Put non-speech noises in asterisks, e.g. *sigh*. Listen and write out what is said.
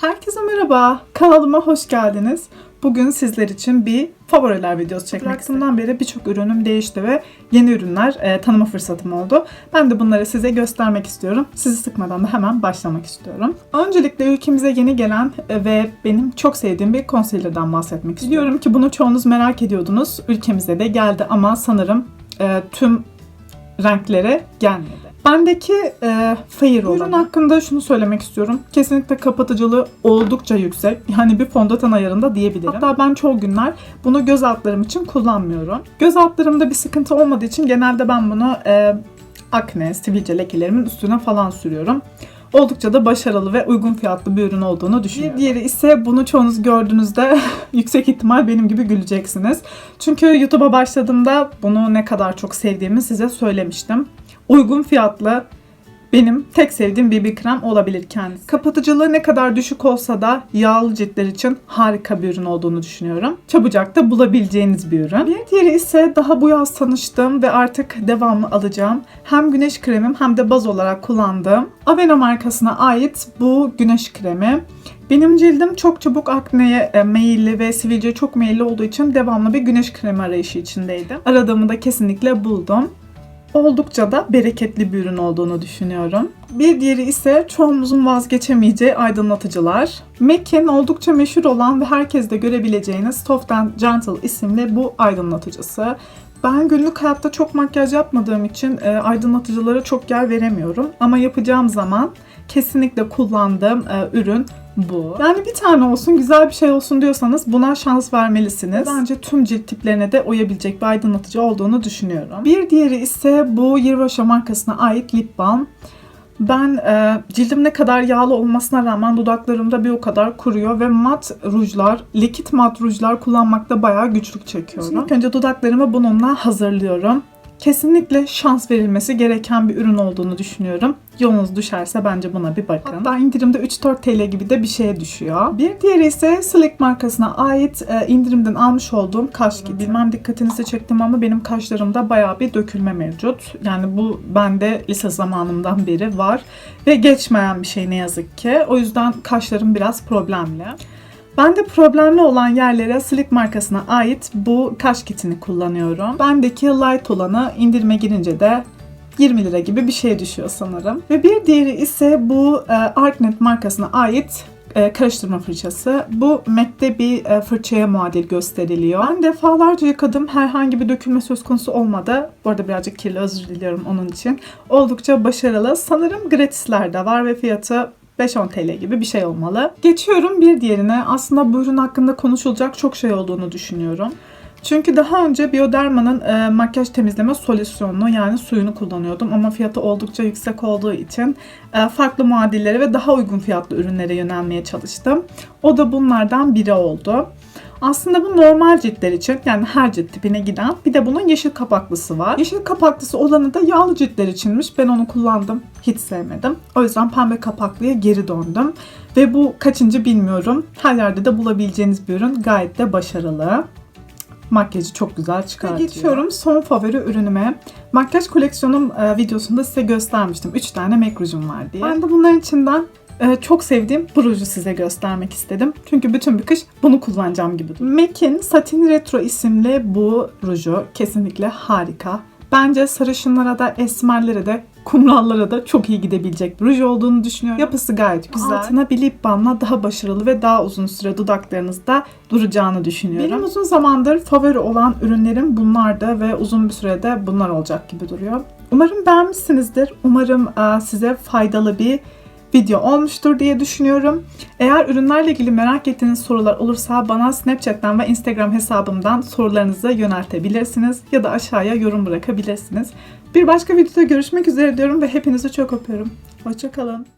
Herkese merhaba. Kanalıma hoş geldiniz. Bugün sizler için bir favoriler videosu çekmek istedim. beri birçok ürünüm değişti ve yeni ürünler e, tanıma fırsatım oldu. Ben de bunları size göstermek istiyorum. Sizi sıkmadan da hemen başlamak istiyorum. Öncelikle ülkemize yeni gelen e, ve benim çok sevdiğim bir concealer'dan bahsetmek istiyorum. Biliyorum ki bunu çoğunuz merak ediyordunuz. Ülkemize de geldi ama sanırım e, tüm renklere gelmedi. Bendeki e, Fair olan. Ürün hakkında şunu söylemek istiyorum. Kesinlikle kapatıcılığı oldukça yüksek. Yani bir fondöten ayarında diyebilirim. Hatta ben çoğu günler bunu göz altlarım için kullanmıyorum. Göz altlarımda bir sıkıntı olmadığı için genelde ben bunu e, akne, sivilce lekelerimin üstüne falan sürüyorum. Oldukça da başarılı ve uygun fiyatlı bir ürün olduğunu düşünüyorum. Bir diğeri ise bunu çoğunuz gördüğünüzde *laughs* yüksek ihtimal benim gibi güleceksiniz. Çünkü YouTube'a başladığımda bunu ne kadar çok sevdiğimi size söylemiştim uygun fiyatlı benim tek sevdiğim BB krem olabilir kendisi. Kapatıcılığı ne kadar düşük olsa da yağlı ciltler için harika bir ürün olduğunu düşünüyorum. Çabucak da bulabileceğiniz bir ürün. Bir diğeri ise daha bu yaz tanıştığım ve artık devamlı alacağım hem güneş kremim hem de baz olarak kullandığım Avena markasına ait bu güneş kremi. Benim cildim çok çabuk akneye e, meyilli ve sivilceye çok meyilli olduğu için devamlı bir güneş kremi arayışı içindeydim. Aradığımı da kesinlikle buldum oldukça da bereketli bir ürün olduğunu düşünüyorum. Bir diğeri ise çoğumuzun vazgeçemeyeceği aydınlatıcılar. MAC'in oldukça meşhur olan ve herkes de görebileceğiniz Soft and Gentle isimli bu aydınlatıcısı. Ben günlük hayatta çok makyaj yapmadığım için e, aydınlatıcılara çok yer veremiyorum. Ama yapacağım zaman kesinlikle kullandığım e, ürün bu. Yani bir tane olsun, güzel bir şey olsun diyorsanız buna şans vermelisiniz. Bence tüm cilt tiplerine de uyabilecek bir aydınlatıcı olduğunu düşünüyorum. Bir diğeri ise bu Yirvaşa markasına ait lip balm. Ben e, cildim ne kadar yağlı olmasına rağmen dudaklarımda bir o kadar kuruyor ve mat rujlar, likit mat rujlar kullanmakta bayağı güçlük çekiyorum. İlk önce dudaklarımı bununla hazırlıyorum kesinlikle şans verilmesi gereken bir ürün olduğunu düşünüyorum. Yolunuz düşerse bence buna bir bakın. Hatta indirimde 3-4 TL gibi de bir şeye düşüyor. Bir diğeri ise Slick markasına ait e, indirimden almış olduğum kaş kiti. Bilmem dikkatinizi çektim ama benim kaşlarımda bayağı bir dökülme mevcut. Yani bu bende lise zamanımdan beri var ve geçmeyen bir şey ne yazık ki. O yüzden kaşlarım biraz problemli. Ben de problemli olan yerlere Slick markasına ait bu kaş kitini kullanıyorum. Bendeki light olanı indirime girince de 20 lira gibi bir şey düşüyor sanırım. Ve bir diğeri ise bu e, Arknet markasına ait e, karıştırma fırçası. Bu MAC'de bir e, fırçaya muadil gösteriliyor. Ben defalarca yıkadım. Herhangi bir dökülme söz konusu olmadı. Bu arada birazcık kirli özür diliyorum onun için. Oldukça başarılı. Sanırım gratislerde var ve fiyatı 5-10 TL gibi bir şey olmalı. Geçiyorum bir diğerine. Aslında bu ürün hakkında konuşulacak çok şey olduğunu düşünüyorum. Çünkü daha önce Bioderma'nın e, makyaj temizleme solüsyonunu yani suyunu kullanıyordum ama fiyatı oldukça yüksek olduğu için e, farklı muadilleri ve daha uygun fiyatlı ürünlere yönelmeye çalıştım. O da bunlardan biri oldu. Aslında bu normal ciltler için yani her cilt tipine giden bir de bunun yeşil kapaklısı var. Yeşil kapaklısı olanı da yağlı ciltler içinmiş. Ben onu kullandım. Hiç sevmedim. O yüzden pembe kapaklıya geri döndüm. Ve bu kaçıncı bilmiyorum. Her yerde de bulabileceğiniz bir ürün. Gayet de başarılı makyajı çok güzel çıkartıyor. Geçiyorum son favori ürünüme. Makyaj koleksiyonum e, videosunda size göstermiştim. 3 tane MAC rujum var diye. Ben de bunların içinden çok sevdiğim bu ruju size göstermek istedim. Çünkü bütün bir kış bunu kullanacağım gibi. MAC'in Satin Retro isimli bu ruju kesinlikle harika. Bence sarışınlara da esmerlere de kumrallara da çok iyi gidebilecek bir ruj olduğunu düşünüyorum. Yapısı gayet güzel. Altına bir lip balmla daha başarılı ve daha uzun süre dudaklarınızda duracağını düşünüyorum. Benim uzun zamandır favori olan ürünlerim bunlardı ve uzun bir sürede bunlar olacak gibi duruyor. Umarım beğenmişsinizdir. Umarım e, size faydalı bir video olmuştur diye düşünüyorum. Eğer ürünlerle ilgili merak ettiğiniz sorular olursa bana Snapchat'ten ve Instagram hesabımdan sorularınızı yöneltebilirsiniz ya da aşağıya yorum bırakabilirsiniz. Bir başka videoda görüşmek üzere diyorum ve hepinizi çok öpüyorum. Hoşçakalın.